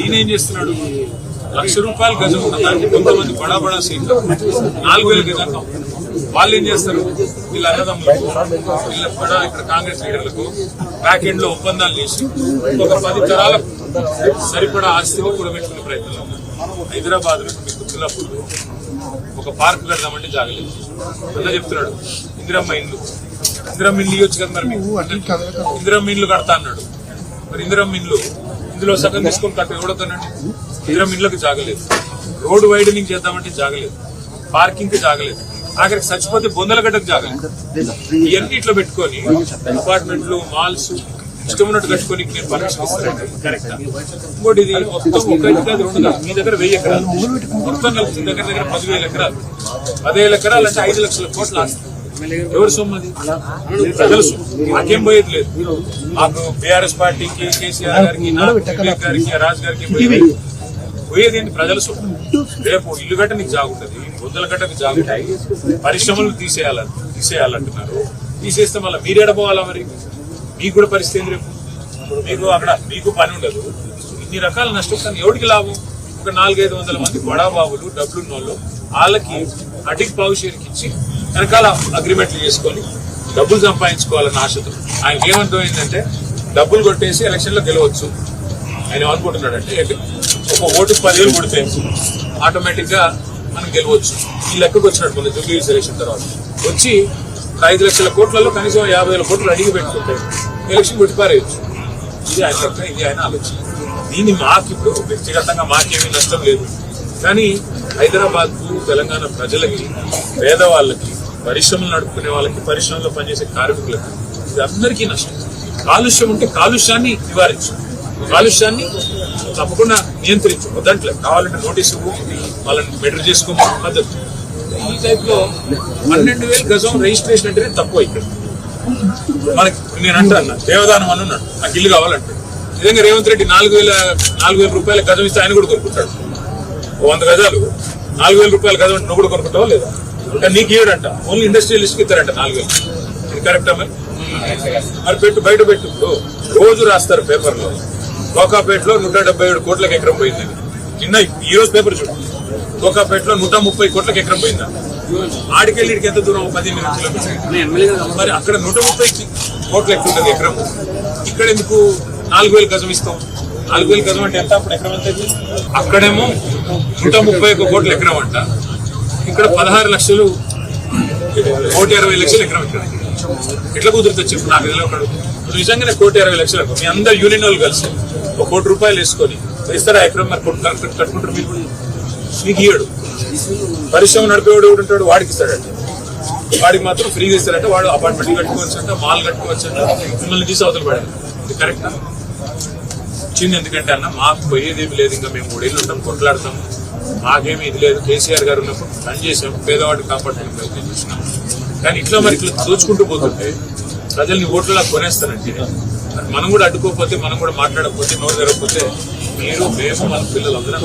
ఈయన ఏం చేస్తున్నాడు? లక్ష రూపాయలు గజం ఉన్నదానికి కొంతమంది బడా బడా సీట్లు. నాలుగు వేల గజాలు వాళ్ళు ఏం చేస్తారు? వీళ్ళ అన్నదమ్ములకు వీళ్ళ బడా ఇక్కడ కాంగ్రెస్ లీడర్లకు బ్యాక్ ఎండ్లో ఒప్పందాలు చేసి ఒక పది తరాల సరిపడా ఆస్తిని కూడబెట్టుకునే ప్రయత్నంలో ఉన్నారు. హైదరాబాద్లో మీకు ఒక పార్క్ కడదామంటే జాగలేదు. అన్న చెప్తున్నాడు ఇందిరమ్మ ఇండ్లు. ఇందిరమ్మ ఇండ్లు ఇవ్వచ్చు కదా మరి ఇందిరమ్మ ఇండ్లు కడతా అన్నాడు. మరి ఇందిరమ్మ ఇండ్లు ఇందులో సగం తీసుకొని కట్ట ఎవడతానండి తీరం ఇండ్లకు జాగలేదు. రోడ్ వైడనింగ్ చేద్దామంటే జాగలేదు. పార్కింగ్కి జాగలేదు. ఆఖరికి చచ్చిపోతే బొందలగడ్డకు జాగలేదు. ఇవన్నీ ఇట్లా పెట్టుకొని అపార్ట్మెంట్లు మాల్స్ ఇష్టం ఉన్నట్టు కట్టుకొని నేను పర్మిషన్ ఇస్తానండి. కరెక్ట్ ఇంకోటి ఇది మొత్తం ఒక ఇంటి కాదు రెండు కాదు. మీ దగ్గర వెయ్యి ఎకరాలు. మొత్తం కలిసి దగ్గర దగ్గర పదివేల ఎకరాలు. పదివేల ఎకరాలు అంటే ఐదు లక్షల కోట్లు ఆస్తుంది ఎవరు సొమ్ము అది? ప్రజల సొమ్ము. మాకేం పోయేది లేదు మాకు బీఆర్ఎస్ పార్టీకి కేసీఆర్ గారికి నాకు, గారికి రాజ్ గారికి పోయేది. ఏంటి ప్రజల సొమ్ము. రేపు ఇల్లు గట్ట నీకు జాగుంటది బొందల గట్టకు జాగుంటాయి పరిశ్రమలు తీసేయాల తీసేయాలంటున్నారు. తీసేస్తే మళ్ళీ మీరేడ పోవాలా మరి? మీకు కూడా పరిస్థితి రేపు? మీకు అక్కడ మీకు పని ఉండదు. ఇన్ని రకాల నష్టం కానీ ఎవరికి లాభం? ఒక నాలుగైదు వందల మంది బడాబాబులు డబ్బులున్న వాళ్ళు వాళ్ళకి అడిగి పావు షేర్కి ఇచ్చి వెనకాల అగ్రిమెంట్లు చేసుకొని డబ్బులు సంపాదించుకోవాలన్న ఆశతో. ఆయనకి ఏమర్థమైందంటే డబ్బులు కొట్టేసి ఎలక్షన్లో గెలవచ్చు. ఆయన అనుకుంటున్నాడంటే ఒక ఓటుకు పదివేలు కొడితే ఆటోమేటిక్గా మనం గెలవచ్చు. ఈ లెక్కకు వచ్చినట్టు మన జూబ్లీ సెలక్షన్ తర్వాత. వచ్చి ఐదు లక్షల కోట్లలో కనీసం యాభై వేల కోట్లు అడిగి పెట్టుకుంటే ఎలక్షన్ కొట్టిపారేయచ్చు ఇది ఆయన లెక్క ఇది ఆయన ఆలోచన. దీన్ని మాకు ఇప్పుడు వ్యక్తిగతంగా మాకేమీ నష్టం లేదు. కానీ హైదరాబాద్కు తెలంగాణ ప్రజలకి పేదవాళ్ళకి పరిశ్రమలు నడుపుకునే వాళ్ళకి పరిశ్రమలో పనిచేసే కార్మికులకి ఇది అందరికీ నష్టం. కాలుష్యం ఉంటే కాలుష్యాన్ని నివారించు. కాలుష్యాన్ని తప్పకుండా నియంత్రించు. దాంట్లో కావాలంటే నోటీసు వాళ్ళని మెటర్ చేసుకోమని మద్దతు ఈ టైప్లో పన్నెండు వేలు గజం రిజిస్ట్రేషన్ అంటేనే తక్కువ ఇక్కడ. మనకి నేను అంటాను దేవదానం అని ఉన్నాడు నాకు ఇల్లు కావాలంటాడు. నిజంగా రేవంత్ రెడ్డి నాలుగు వేల నాలుగు వేల రూపాయల గజం ఇస్తే ఆయన కూడా కొనుక్కుంటాడు. వంద గజాలు. నాలుగు వేల రూపాయల గజం నువ్వు కూడా కొనుక్కుంటావా లేదా? కానీ నీకు ఇవ్వడంట ఓన్లీ ఇండస్ట్రియలిస్ట్ ఇస్తారంట నాలుగు వేలు ఇది కరెక్టా మరి? మరి పెట్టు బయట పెట్టు. రోజు రాస్తారు పేపర్లో. కోకాపేటలో నూట డెబ్బై ఏడు కోట్లకు ఎకరం పోయిందని నిన్న ఈ రోజు పేపర్ చూడు. కోకాపేటలో నూట ముప్పై కోట్లకు ఎకరం పోయిందని ఆడికెళ్ళి ఎంత దూరం? పదిహేను కిలోమీటర్లు మరి అక్కడ నూట ముప్పై కోట్ల ఎక్కువ ఉంటుంది ఎకరం? ఇక్కడ ఎందుకు నాలుగు వేలు గజం ఇస్తాం? నాలుగు వేలు గజం అంటే ఎంత? అప్పుడు ఎకరం ఎంత అక్కడేమో నూట ముప్పై ఒక కోట్లు ఎకరం అంట. ఇక్కడ పదహారు లక్షలు కోటి అరవై లక్షలు ఎకరం ఇక్కడ. ఎట్లా కుదురుతుంది చెప్పు? నాకు ఇదిలో ఒకడు. నిజంగానే కోటి అరవై లక్షలకు మీ అందరు యూనియన్ వాళ్ళు కలిసి ఒక కోటి రూపాయలు వేసుకొని ఇస్తారా ఎకరం మరి కట్టుకుంటారు మీరు? మీకు ఇయ్యడు. పరిశ్రమ నడిపేవాడు ఎవడు ఉంటాడు? వాడికి ఇస్తాడంటే. వాడికి మాత్రం ఫ్రీగా ఇస్తారంటే వాడు అపార్ట్మెంట్ కట్టుకోవచ్చు అంట మాల్ కట్టుకోవచ్చు అంటే. మిమ్మల్ని తీసి అవతల పడాలి ఇది కరెక్ట్ వచ్చింది ఎందుకంటే అన్న మాకు పోయేదేమి లేదు. ఇంకా మేము మూడేళ్ళు ఉంటాం కొట్లాడతాము మాకేమీ ఇది లేదు. కేసీఆర్ గారు ఉన్నప్పుడు పని చేసాం పేదవాడిని కాపాడడానికి ప్రయత్నం చేసినాం కానీ ఇట్లా మరి ఇట్లా దోచుకుంటూ పోతుంటే ప్రజల్ని ఓట్లలా కొనేస్తానంటే మనం కూడా అడ్డుకోకపోతే మనం కూడా మాట్లాడకపోతే నోరు జరగకపోతే మీరు మేము మన పిల్లలు అందరం